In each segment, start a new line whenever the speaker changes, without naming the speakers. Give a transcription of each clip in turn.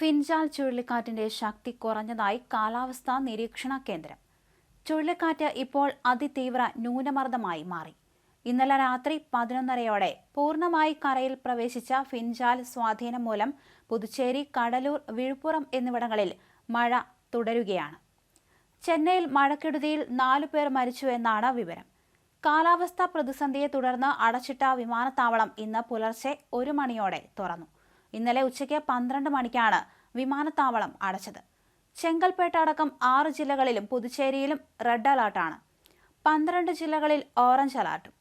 Fengal ചുഴലിക്കാറ്റിന്റെ ശക്തി കുറഞ്ഞതായി കാലാവസ്ഥാ നിരീക്ഷണ കേന്ദ്രം. ചുഴലിക്കാറ്റ് ഇപ്പോൾ അതിതീവ്ര ന്യൂനമർദ്ദമായി മാറി. ഇന്നലെ രാത്രി പതിനൊന്നരയോടെ പൂർണമായി കരയിൽ പ്രവേശിച്ച ഫിൻജാൽ സ്വാധീനം മൂലം പുതുച്ചേരി കടലൂർ വിഴുപ്പുറം എന്നിവിടങ്ങളിൽ മഴ തുടരുകയാണ്. ചെന്നൈയിൽ മഴക്കെടുതിയിൽ നാലു പേർ മരിച്ചു എന്നാണ് വിവരം. കാലാവസ്ഥാ പ്രതിസന്ധിയെ തുടർന്ന് അടച്ചിട്ട വിമാനത്താവളം ഇന്ന് പുലർച്ചെ ഒരു മണിയോടെ തുറന്നു. ഇന്നലെ ഉച്ചയ്ക്ക് പന്ത്രണ്ട് മണിക്കാണ് വിമാനത്താവളം അടച്ചത്. ചെങ്കൽപ്പേട്ട അടക്കം ആറ് ജില്ലകളിലും പുതുച്ചേരിയിലും റെഡ് അലർട്ടാണ്. പന്ത്രണ്ട് ജില്ലകളിൽ ഓറഞ്ച് അലർട്ടും.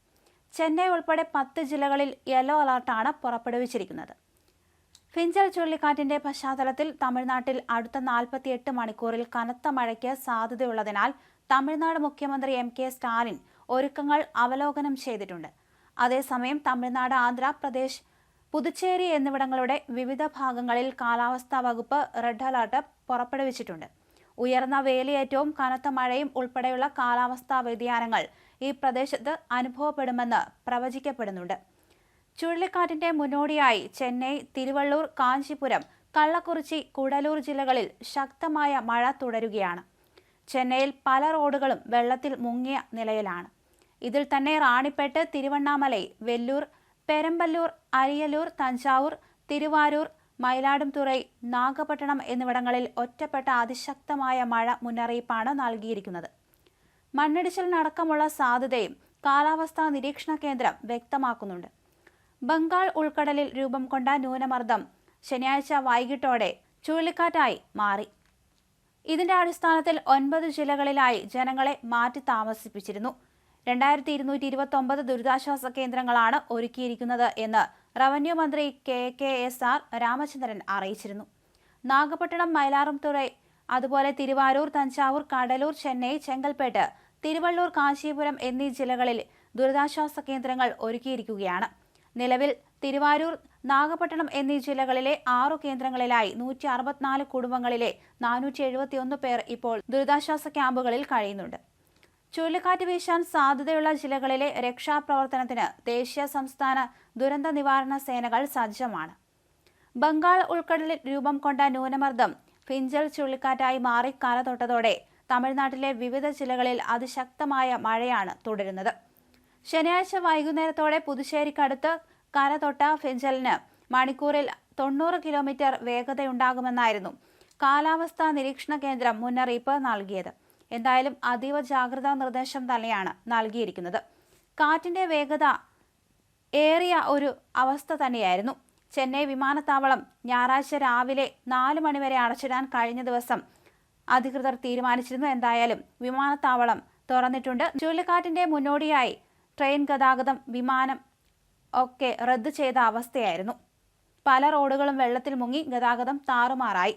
ചെന്നൈ ഉൾപ്പെടെ പത്ത് ജില്ലകളിൽ യെല്ലോ അലർട്ടാണ് പുറപ്പെടുവിച്ചിരിക്കുന്നത്. ഫിഞ്ചൽ ചുഴലിക്കാറ്റിന്റെ പശ്ചാത്തലത്തിൽ തമിഴ്നാട്ടിൽ അടുത്ത നാൽപ്പത്തിയെട്ട് മണിക്കൂറിൽ കനത്ത മഴയ്ക്ക് സാധ്യതയുള്ളതിനാൽ തമിഴ്നാട് മുഖ്യമന്ത്രി എം കെ സ്റ്റാലിൻ ഒരുക്കങ്ങൾ അവലോകനം ചെയ്തിട്ടുണ്ട്. അതേസമയം തമിഴ്നാട് ആന്ധ്രാപ്രദേശ് പുതുച്ചേരി എന്നിവിടങ്ങളുടെ വിവിധ ഭാഗങ്ങളിൽ കാലാവസ്ഥാ വകുപ്പ് റെഡ് അലർട്ട് പുറപ്പെടുവിച്ചിട്ടുണ്ട്. ഉയർന്ന വേലിയേറ്റവും കനത്ത മഴയും ഉൾപ്പെടെയുള്ള കാലാവസ്ഥാ വ്യതിയാനങ്ങൾ ഈ പ്രദേശത്ത് അനുഭവപ്പെടുമെന്ന് പ്രവചിക്കപ്പെടുന്നുണ്ട്. ചുഴലിക്കാറ്റിന്റെ മുന്നോടിയായി ചെന്നൈ തിരുവള്ളൂർ കാഞ്ചീപുരം കള്ളക്കുറിച്ചി കുടലൂർ ജില്ലകളിൽ ശക്തമായ മഴ തുടരുകയാണ്. ചെന്നൈയിൽ പല റോഡുകളും വെള്ളത്തിൽ മുങ്ങിയ നിലയിലാണ്. ഇതിൽ തന്നെ റാണിപ്പേട്ട് തിരുവണ്ണാമലൈ വെല്ലൂർ പെരമ്പല്ലൂർ അരിയലൂർ തഞ്ചാവൂർ തിരുവാരൂർ മയിലാടുംതുറൈ നാഗപട്ടണം എന്നിവിടങ്ങളിൽ ഒറ്റപ്പെട്ട അതിശക്തമായ മഴ മുന്നറിയിപ്പാണ് നൽകിയിരിക്കുന്നത്. മണ്ണിടിച്ചിലിനടക്കമുള്ള സാധ്യതയും കാലാവസ്ഥാ നിരീക്ഷണ കേന്ദ്രം വ്യക്തമാക്കുന്നുണ്ട്. ബംഗാൾ ഉൾക്കടലിൽ രൂപം കൊണ്ട ന്യൂനമർദ്ദം ശനിയാഴ്ച വൈകിട്ടോടെ ചുഴലിക്കാറ്റായി മാറി. ഇതിന്റെ അടിസ്ഥാനത്തിൽ ഒൻപത് ജില്ലകളിലായി ജനങ്ങളെ മാറ്റി താമസിപ്പിച്ചിരുന്നു രണ്ടായിരത്തി ഇരുന്നൂറ്റി ഇരുപത്തി ഒമ്പത് ദുരിതാശ്വാസ കേന്ദ്രങ്ങളാണ് ഒരുക്കിയിരിക്കുന്നത് എന്ന് റവന്യൂ മന്ത്രി K K S R Ramachandran അറിയിച്ചിരുന്നു. നാഗപട്ടണം മൈലാറുംതുറൈ അതുപോലെ തിരുവാരൂർ തഞ്ചാവൂർ കടലൂർ ചെന്നൈ ചെങ്കൽപ്പേട്ട് തിരുവള്ളൂർ കാശീപുരം എന്നീ ജില്ലകളിൽ ദുരിതാശ്വാസ കേന്ദ്രങ്ങൾ ഒരുക്കിയിരിക്കുകയാണ്. നിലവിൽ തിരുവാരൂർ നാഗപട്ടണം എന്നീ ജില്ലകളിലെ ആറു കേന്ദ്രങ്ങളിലായി നൂറ്റി അറുപത്തിനാല് കുടുംബങ്ങളിലെ നാനൂറ്റി എഴുപത്തിയൊന്ന് പേർ ഇപ്പോൾ ദുരിതാശ്വാസ ക്യാമ്പുകളിൽ കഴിയുന്നുണ്ട്. ചുഴലിക്കാറ്റ് വീശാൻ സാധ്യതയുള്ള ജില്ലകളിലെ രക്ഷാപ്രവർത്തനത്തിന് ദേശീയ സംസ്ഥാന ദുരന്ത നിവാരണ സേനകൾ സജ്ജമാണ്. ബംഗാൾ ഉൾക്കടലിൽ രൂപം കൊണ്ട ന്യൂനമർദ്ദം ഫിഞ്ചൽ ചുഴലിക്കാറ്റായി മാറി കരതൊട്ടതോടെ തമിഴ്നാട്ടിലെ വിവിധ ജില്ലകളിൽ അതിശക്തമായ മഴയാണ് തുടരുന്നത്. ശനിയാഴ്ച വൈകുന്നേരത്തോടെ പുതുശ്ശേരിക്കടുത്ത് കരതൊട്ട ഫിഞ്ചലിന് മണിക്കൂറിൽ തൊണ്ണൂറ് കിലോമീറ്റർ വേഗതയുണ്ടാകുമെന്നായിരുന്നു കാലാവസ്ഥാ നിരീക്ഷണ കേന്ദ്രം മുന്നറിയിപ്പ് നൽകിയത്. എന്തായാലും അതീവ ജാഗ്രതാ നിർദ്ദേശം തന്നെയാണ് നൽകിയിരിക്കുന്നത്. കാറ്റിന്റെ വേഗത ഏറിയ ഒരു അവസ്ഥ തന്നെയായിരുന്നു. ചെന്നൈ വിമാനത്താവളം ഞായറാഴ്ച രാവിലെ നാല് മണിവരെ അടച്ചിടാൻ കഴിഞ്ഞ ദിവസം അധികൃതർ തീരുമാനിച്ചിരുന്നു. എന്തായാലും വിമാനത്താവളം തുറന്നിട്ടുണ്ട്. ചുഴലിക്കാറ്റിന്റെ മുന്നോടിയായി ട്രെയിൻ ഗതാഗതം വിമാനം ഒക്കെ റദ്ദ് ചെയ്ത അവസ്ഥയായിരുന്നു. പല റോഡുകളും വെള്ളത്തിൽ മുങ്ങി ഗതാഗതം താറുമാറായി.